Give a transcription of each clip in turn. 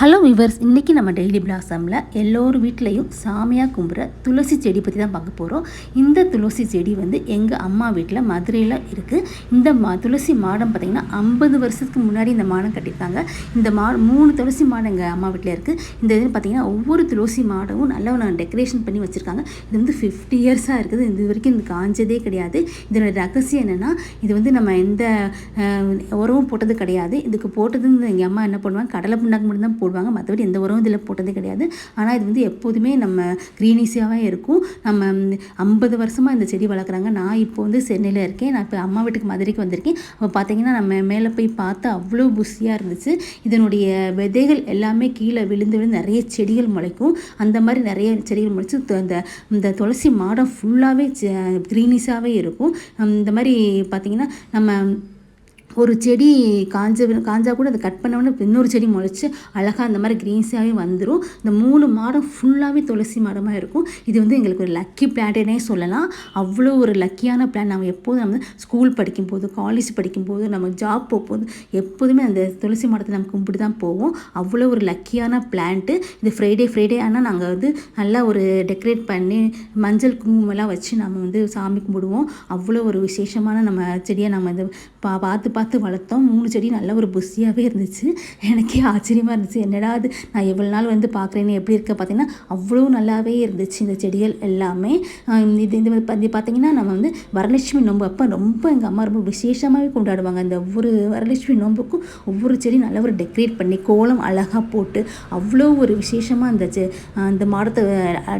Hello viewers இன்றைக்கி நம்ம daily பிளாசமில் எல்லோர் வீட்லேயும் சாமியாக கும்புற துளசி செடி பற்றி தான் பார்க்க போகிறோம் இந்த துளசி செடி வந்து எங்கள் அம்மா வீட்டில் மதுரையில் இருக்குது இந்த மா துளசி மாடம் பார்த்திங்கன்னா ஐம்பது வருஷத்துக்கு முன்னாடி இந்த மாடம் கட்டியிருக்காங்க. இந்த மா மூணு துளசி மாடம் எங்கள் அம்மா வீட்டில் இருக்குது இந்த இது பார்த்திங்கன்னா ஒவ்வொரு துளசி மாடமும் நல்லா நான் டெக்கரேஷன் பண்ணி வச்சுருக்காங்க. இது வந்து ஃபிஃப்டி இயர்ஸாக இருக்குது. இது வரைக்கும் இது காஞ்சதே கிடையாது. இதோட ரகசியம் என்னென்னா இது வந்து நம்ம எந்த உரமும் போட்டது கிடையாது. இதுக்கு போட்டது எங்கள் அம்மா என்ன பண்ணுவாங்க? கடலை புண்ணாக்கு மட்டும்தான் போடுவாங்க. மற்றபடி எந்த உரமும் இதில் போட்டதே கிடையாது. ஆனால் இது வந்து எப்போதுமே நம்ம க்ரீனிஸாகவே இருக்கும். நம்ம ஐம்பது வருஷமாக இந்த செடி வளர்க்குறாங்க. நான் இப்போ வந்து சென்னையில் இருக்கேன். நான் இப்போ அம்மா வீட்டுக்கு மதுரைக்கு வந்திருக்கேன். அப்போ பார்த்தீங்கன்னா நம்ம மேலே போய் பார்த்தா அவ்வளோ புஷியாக இருந்துச்சு. இதனுடைய விதைகள் எல்லாமே கீழே விழுந்து விழுந்து நிறைய செடிகள் முளைக்கும். அந்த மாதிரி நிறைய செடிகள் முளைச்சு இந்த இந்த துளசி மாடம் ஃபுல்லாகவே க்ரீனிஸாகவே இருக்கும். இந்த மாதிரி பார்த்திங்கன்னா நம்ம ஒரு செடி காஞ்ச காஞ்சா கூட அதை கட் பண்ண உடனே இன்னொரு செடி முளைச்சி அழகாக அந்த மாதிரி க்ரீன்ஸாகவே வந்துடும் இந்த மூணு மாடம் ஃபுல்லாகவே துளசி மரமாக இருக்கும். இது வந்து எங்களுக்கு ஒரு லக்கி பிளான்ட்டே சொல்லலாம். அவ்வளோ ஒரு லக்கியான பிளான் நம்ம எப்போதும் நம்ம ஸ்கூல் படிக்கும்போது காலேஜ் படிக்கும்போது நம்ம ஜாப் போகும்போது எப்போதுமே அந்த துளசி மரத்தை நம்ம கும்பிட்டு தான் போவோம். அவ்வளோ ஒரு லக்கியான பிளான்ட்டு இது ஃப்ரைடே ஃப்ரைடே ஆனால் நாங்கள் வந்து நல்லா ஒரு டெக்கரேட் பண்ணி மஞ்சள் குங்குமம்லாம் வச்சு நம்ம வந்து சாமி கும்பிடுவோம். அவ்வளோ ஒரு விசேஷமான நம்ம செடியை நம்ம இது பா பார்த்து பார்த்து வளர்த்தோம். மூணு செடி நல்ல ஒரு புஷியாகவே இருந்துச்சு. எனக்கே ஆச்சரியமாக இருந்துச்சு. என்னடா அது நான் எவ்வளோ நாள் வந்து பார்க்குறேன்னு எப்படி இருக்க பார்த்தீங்கன்னா அவ்வளோ நல்லாவே இருந்துச்சு இந்த செடிகள் எல்லாமே. இது இது வந்து பார்த்தீங்கன்னா நம்ம வந்து வரலட்சுமி நோன்பு அப்போ ரொம்ப எங்கள் அம்மா ரொம்ப விசேஷமாகவே கொண்டாடுவாங்க. அந்த ஒவ்வொரு வரலட்சுமி நோன்புக்கும் ஒவ்வொரு செடி நல்லா ஒரு டெக்கரேட் பண்ணி கோலம் அழகாக போட்டு அவ்வளோ ஒரு விசேஷமாக அந்த செ- அந்த மாடத்தை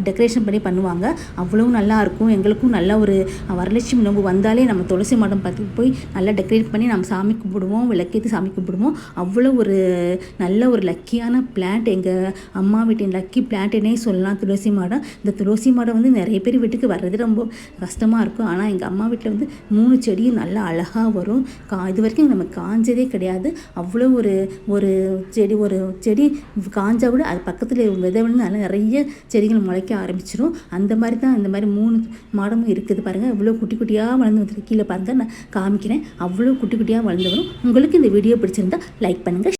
டெக்கரேஷன் பண்ணி பண்ணுவாங்க. அவ்வளோ நல்லாயிருக்கும் எங்களுக்கும் நல்ல ஒரு வரலட்சுமி நோன்பு வந்தாலே நம்ம துளசி மாடம் பார்த்து போய் நல்லா டெக்கரேட் பண்ணி நம்ம சாமி கும்பிடுவோம் விளக்கேற்றி சாமி கும்பிடுவோம். அவ்வளோ ஒரு நல்ல ஒரு லக்கியான பிளான்ட் எங்கள் அம்மா வீட்டின் லக்கி பிளான்ட்டுனே சொல்லலாம். துளசி மாடம். இந்த துளசி மாடம் வந்து நிறைய பேர் வீட்டுக்கு வர்றது ரொம்ப கஷ்டமாக இருக்கும். ஆனால் எங்கள் அம்மா வீட்டில் வந்து மூணு செடியும் நல்லா அழகாக வரும். கா இது வரைக்கும் நம்ம காஞ்சதே கிடையாது. அவ்வளோ ஒரு ஒரு செடி ஒரு செடி காஞ்சா கூட அது பக்கத்தில் விதை விழுந்து நல்லா நிறைய செடிகள் முளைக்க ஆரம்பிச்சிடும் அந்த மாதிரி தான் இந்த மாதிரி மூணு மாடமும் இருக்குது பாருங்கள் இவ்வளோ குட்டி குட்டியாக வளர்ந்து வந்துருக்கு. கீழே பாருங்கள் நான் காமிக்கிறேன். அவ்வளோ குட்டி குட்டியாக வளர்ந்து வரும் உங்களுக்கு இந்த வீடியோ பிடிச்சிருந்தா லைக் பண்ணுங்கள்